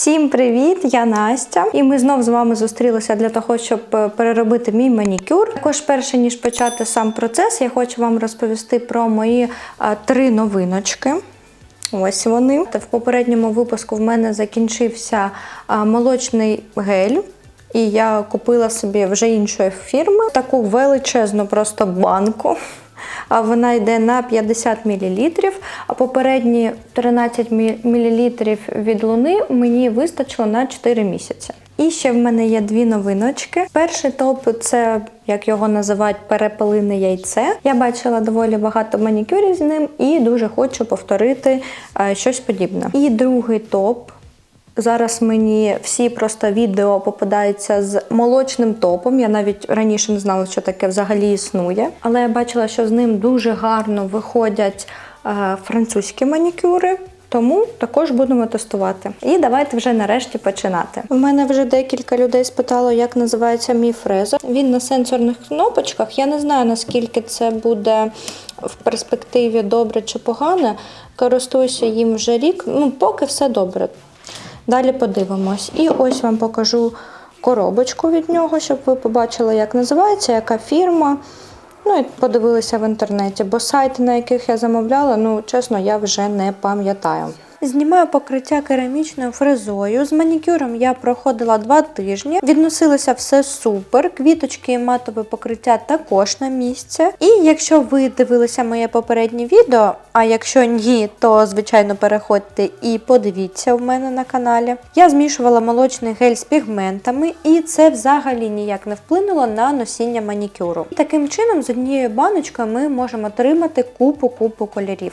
Всім привіт! Я Настя, і ми знов з вами зустрілися для того, щоб е, переробити мій манікюр. Також, перше ніж почати сам процес, я хочу вам розповісти про мої е, три новиночки. Ось вони. В попередньому випуску в мене закінчився е, молочний гель. І я купила собі вже іншої фірми таку величезну просто банку. Вона йде на 50 мл, а попередні 13 мл від луни мені вистачило на 4 місяці. І ще в мене є дві новиночки. Перший топ це, як його називають, перепелине яйце. Я бачила доволі багато манікюрів з ним і дуже хочу повторити е, щось подібне. І другий топ. Зараз мені всі просто відео попадаються з молочним топом. Я навіть раніше не знала, що таке взагалі існує. Але я бачила, що з ним дуже гарно виходять е, французькі манікюри. Тому також будемо тестувати. І давайте вже нарешті починати. У мене вже декілька людей спитало, як називається мій фрезер. Він на сенсорних кнопочках. Я не знаю, наскільки це буде в перспективі добре чи погано. Користуюся їм вже рік. Ну, поки все добре. Далі подивимось. І ось вам покажу коробочку від нього, щоб ви побачили, як називається, яка фірма. Ну і подивилися в інтернеті, бо сайти, на яких я замовляла, ну чесно, я вже не пам'ятаю. Знімаю покриття керамічною фрезою. З манікюром я проходила два тижні. Відносилося все супер. Квіточки і матове покриття також на місці. І якщо ви дивилися моє попереднє відео, а якщо ні, то звичайно переходьте і подивіться в мене на каналі. Я змішувала молочний гель з пігментами, і це взагалі ніяк не вплинуло на носіння манікюру. Таким чином, з однією баночкою ми можемо отримати купу-купу кольорів.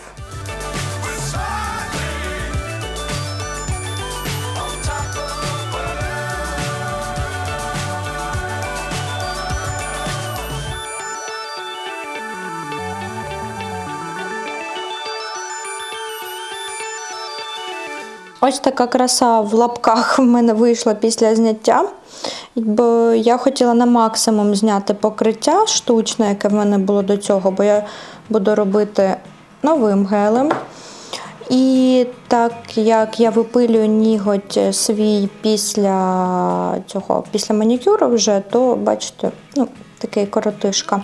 Ось така краса в лапках в мене вийшла після зняття. Бо я хотіла на максимум зняти покриття штучне, яке в мене було до цього, бо я буду робити новим гелем. І так як я випилюю ніготь свій після цього, після манікюру вже, то бачите, ну, такий коротишка.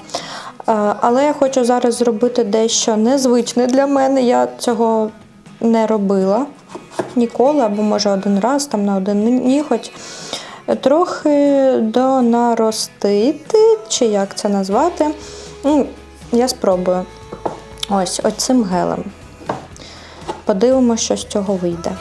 Але я хочу зараз зробити дещо незвичне для мене. Я цього не робила ніколи, або може один раз там на один ніготь. Трохи донаростити, чи як це назвати. Ну, Я спробую ось оцим гелем. Подивимося, що з цього вийде.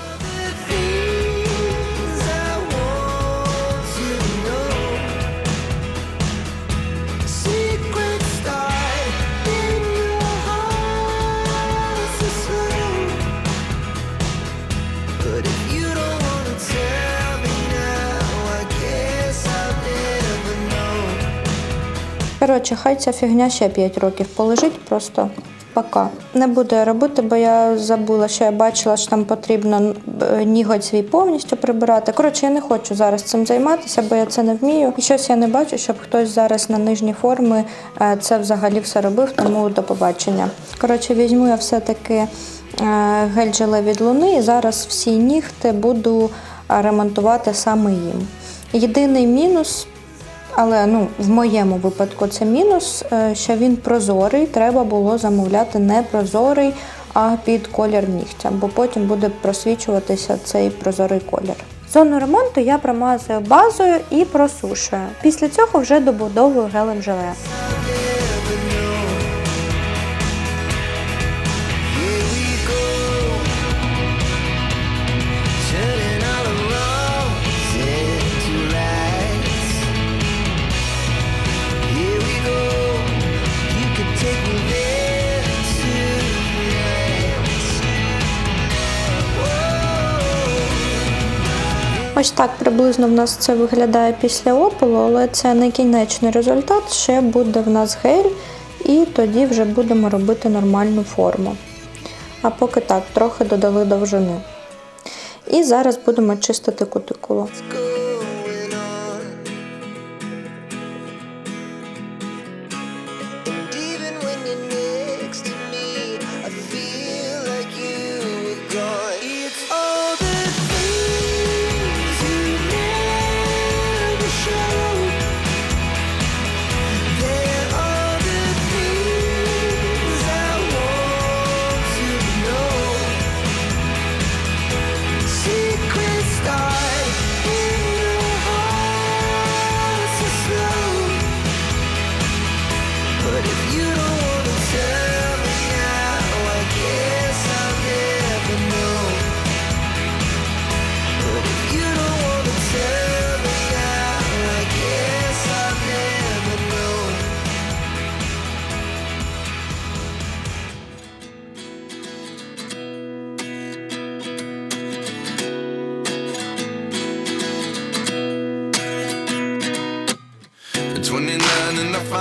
Коротше, хай ця фігня ще 5 років полежить, просто пока. Не буду я робити, бо я забула, що я бачила, що там потрібно е, ніготь свій повністю прибирати. Коротше, я не хочу зараз цим займатися, бо я це не вмію. І щось я не бачу, щоб хтось зараз на нижні форми е, це взагалі все робив, тому до побачення. Коротше, візьму я все-таки е, гель-желе від луни і зараз всі нігти буду ремонтувати саме їм. Єдиний мінус але ну, в моєму випадку це мінус, е, що він прозорий. Треба було замовляти не прозорий, а під колір нігтя, бо потім буде просвічуватися цей прозорий колір. Зону ремонту я промазую базою і просушую. Після цього вже добудовую гелем желе. Ось так приблизно в нас це виглядає після опалу, але це не кінечний результат. Ще буде в нас гель, і тоді вже будемо робити нормальну форму. А поки так, трохи додали довжини. І зараз будемо чистити кутикулу.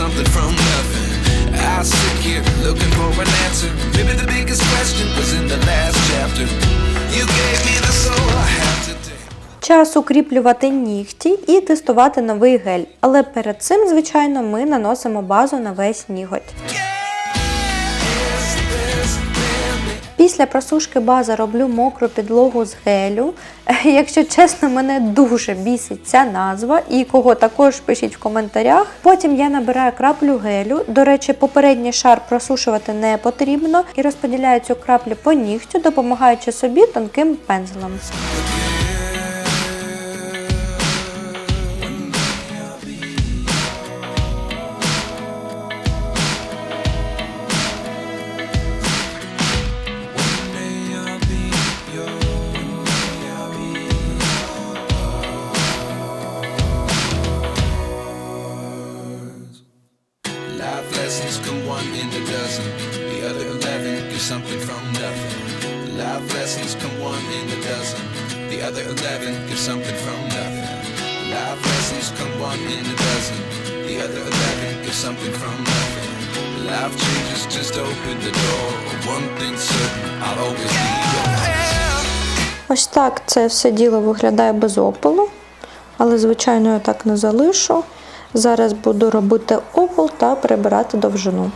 Something from nothing. I sit here looking for an answer. Maybe the biggest question was in the last chapter. You gave me the soul I have today. Час укріплювати нігті і тестувати новий гель. Але перед цим, звичайно, ми наносимо базу на весь ніготь. Is Після просушки бази роблю мокру підлогу з гелю. Якщо чесно, мене дуже бісить ця назва, і кого також пишіть в коментарях. Потім я набираю краплю гелю. До речі, попередній шар просушувати не потрібно і розподіляю цю краплю по нігтю, допомагаючи собі тонким пензлем. Something from nothing. Life lessons come one in a dozen. The other eleven get something from nothing. Life lessons come one in a dozen. The other eleven get something from nothing. Life changes just open the door. One thing's certain, I'll always be yours. Ось так це все діло виглядає без опалу, але звичайно я так не залишу. Зараз буду робити опал та прибирати довжину.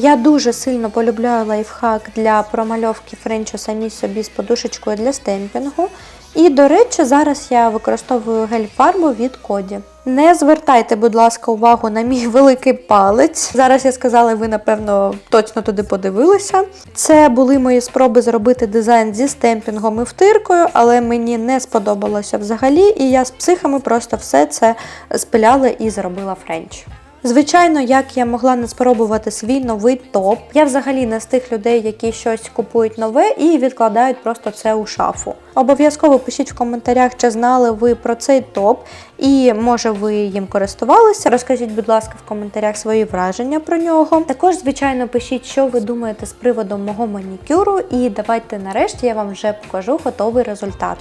Я дуже сильно полюбляю лайфхак для промальовки френчу самі собі з подушечкою для стемпінгу. І, до речі, зараз я використовую гель-фарбу від Коді. Не звертайте, будь ласка, увагу на мій великий палець. Зараз я сказала, ви напевно точно туди подивилися. Це були мої спроби зробити дизайн зі стемпінгом і втиркою, але мені не сподобалося взагалі, і я з психами просто все це спиляла і зробила френч. Звичайно, як я могла не спробувати свій новий топ. Я взагалі не з тих людей, які щось купують нове і відкладають просто це у шафу. Обов'язково пишіть в коментарях, чи знали ви про цей топ, і може ви їм користувалися. Розкажіть, будь ласка, в коментарях свої враження про нього. Також, звичайно, пишіть, що ви думаєте з приводом мого манікюру, і давайте нарешті я вам вже покажу готовий результат.